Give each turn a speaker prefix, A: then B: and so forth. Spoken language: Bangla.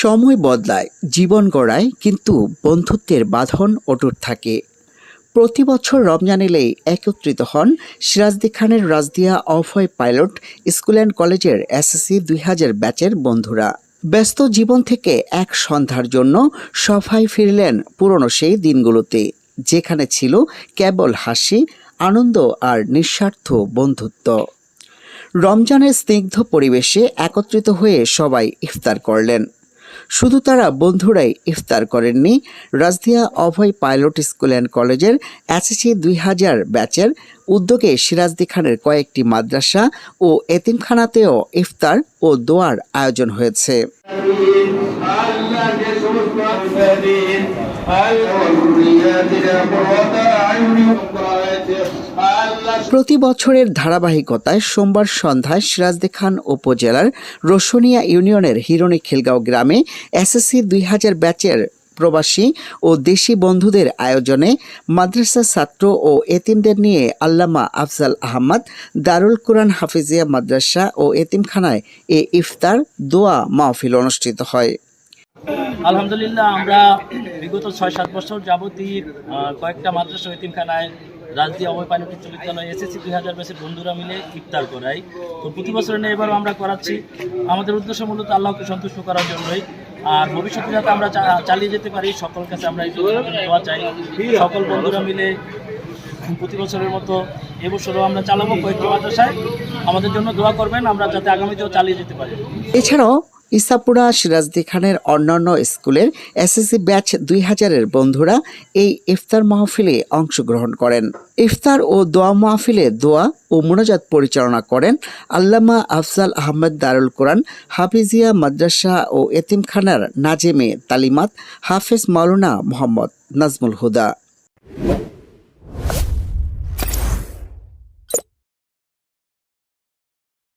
A: সময় বদলায়, জীবন গড়ায়, কিন্তু বন্ধুত্বের বাঁধন অটুট থাকে। প্রতি বছর রমজান এলেই একত্রিত হন সিরাজদি খানের Rajdia Abhoy pilot school and কলেজের এসএসসি দুই হাজার ব্যাচের বন্ধুরা। ব্যস্ত জীবন থেকে এক সন্ধ্যার জন্য সফায় ফিরলেন পুরনো সেই দিনগুলোতে, যেখানে ছিল কেবল হাসি, আনন্দ আর নিঃস্বার্থ বন্ধুত্ব। রমজানের স্নিগ্ধ পরিবেশে একত্রিত হয়ে সবাই ইফতার করলেন। শুধু তারা, বন্ধুরাই ইফতার করেননি। Rajdia Abhoy pilot school and কলেজের এসএসসি দুই হাজার ব্যাচের উদ্যোগে সিরাজদি খানের কয়েকটি মাদ্রাসা ও এতিমখানাতেও ইফতার ও দোয়ার আয়োজন হয়েছে।
B: আল্লাহ
A: প্রতি বছরের ধারাবাহিকতায় সোমবার সন্ধ্যায় সিরাজদি খান উপজেলার রসুনিয়া ইউনিয়নের হিরণী খিলগাঁও গ্রামে এসএসসি দুই হাজার ব্যাচের প্রবাসী ও দেশি বন্ধুদের আয়োজনে মাদ্রাসা ছাত্র ও এতিমদের নিয়ে আল্লামা আফজাল আহমদ দারুল কুরআন হাফিজিয়া মাদ্রাসা ও এতিমখানায় এ ইফতার দোয়া মাহফিল অনুষ্ঠিত হয়।
C: আলহামদুলিল্লাহ আমরা বিগত ছয় সাত বছর যাবতই আহ, কয়েকটা মাদ্রাসা এতিমখানায় রাজদি অবয় পানি উচ্চ বিদ্যালয় এসএসসি দুই হাজার বেসের বন্ধুরা মিলে ইফতার করাই। তো প্রতি বছর নিয়ে এবারও আমরা করাচ্ছি। আমাদের উদ্দেশ্য মূলত আল্লাহকে সন্তুষ্ট করার জন্যই। আর ভবিষ্যতে যাতে আমরা চালিয়ে যেতে পারি, সকল কাছে আমরা দোয়া চাই। সকল বন্ধুরা মিলে প্রতি বছরের মতো এবছরও আমরা চালাবো কয়েকটি মাদ্রাসায়। আমাদের জন্য দোয়া করবেন, আমরা যাতে আগামীতেও চালিয়ে যেতে পারি।
A: এছাড়াও ইসাপুরা সিরাজদি খানের অন্যান্য স্কুলের এসএসসি ব্যাচ দুই হাজারের বন্ধুরা এই ইফতার মাহফিলে অংশগ্রহণ করেন। ইফতার ও দোয়া মাহফিলে দোয়া ও মোনাজাত পরিচালনা করেন আল্লামা আফজাল আহমেদ দারুল কোরআন, হাফিজিয়া মাদ্রাসা ও এতিমখানার নাজেমে তালিমাত হাফেজ মাওলানা মোহাম্মদ নাজমুল হুদা।